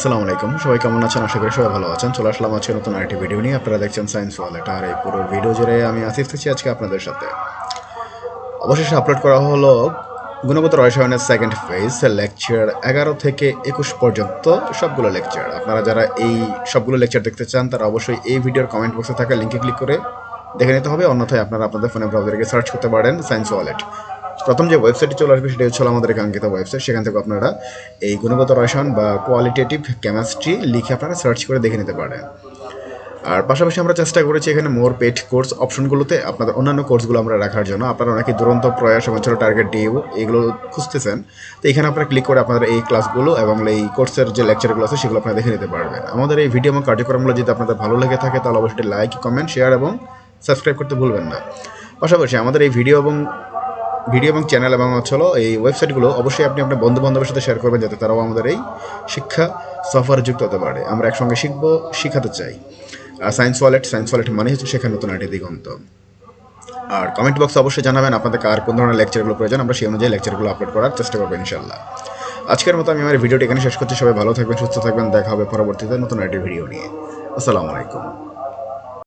আসসালামু আলাইকুম। সবাই কেমন আছেন? আশা করি সবাই ভালো আছেন। চলে আসলাম আজকে নতুন আরেকটি ভিডিও নিয়ে। আপনারা দেখছেন সায়েন্স ওয়ালেট আর এই পুরো ভিডিও জুড়ে আমি আসিফ থাকছি আজকে আপনাদের সাথে। অবশেষে আপলোড করা হলো গুণগত রসায়নের সেকেন্ড ফেজ লেকচার এগারো থেকে একুশ পর্যন্ত সবগুলো লেকচার আপনারা যারা এই সবগুলো লেকচার দেখতে চান, তারা অবশ্যই এই ভিডিওর কমেন্ট বক্সে থাকা লিঙ্কে ক্লিক করে দেখে নিতে হবে। অন্যথায় আপনারা আপনাদের ফোনে ব্রাউজারে গিয়ে সার্চ করতে পারেন সায়েন্স ওয়ালেট প্রথম যে ওয়েবসাইটটি চলে আসবে সেটা হচ্ছে আমাদের কাঙ্ক্ষিত ওয়েবসাইট সেখান থেকে আপনারা এই গুণগত রসায়ন বা কোয়ালিটেটিভ কেমিস্ট্রি লিখে আপনারা সার্চ করে দেখে নিতে পারেন। আর পাশাপাশি আমরা চেষ্টা করেছি এখানে মোর পেট কোর্স অপশনগুলোতে আপনাদের অন্যান্য কোর্সগুলো আমরা রাখার জন্য। আপনারা অনেকে দুরন্ত প্রয়াস এবং ছোটো টার্গেট ডিউ এগুলো খুঁজতেছেন। তো এখানে আপনারা ক্লিক করে আপনাদের এই ক্লাসগুলো এবং এই কোর্সের যে লেকচারগুলো আছে সেগুলো আপনারা দেখে নিতে পারবেন। আমাদের এই ভিডিও এবং কার্যক্রমগুলো যদি আপনাদের ভালো লেগে থাকে, তাহলে অবশ্যই লাইক কমেন্ট শেয়ার এবং সাবস্ক্রাইব করতে ভুলবেন না। পাশাপাশি আমাদের এই ভিডিও এবং ভিডিও এবং চ্যানেল এবং হলো এই ওয়েবসাইটগুলো অবশ্যই আপনি আপনার বন্ধু বান্ধবের সাথে শেয়ার করবেন যাতে তারাও আমাদের এই শিক্ষা সফরে যুক্ত হতে পারে। আমরা একসঙ্গে শিখব, শিখাতে চাই। সায়েন্স ওয়ালেট সায়েন্স ওয়ালেট মানে হচ্ছে শেখার নতুন একটি দিগন্ত। আর কমেন্ট বক্সে অবশ্যই জানাবেন আপনাদের কার কোন ধরনের লেকচারগুলো প্রয়োজন, আমরা সেই অনুযায়ী লেকচারগুলো আপলোড করার চেষ্টা করব ইনশাল্লাহ আজকের মতো আমি আমার ভিডিওটি এখানে শেষ করছি। সবাই ভালো থাকবেন, সুস্থ থাকবেন। দেখা হবে পরবর্তীতে নতুন একটি ভিডিও নিয়ে। আসসালামু আলাইকুম।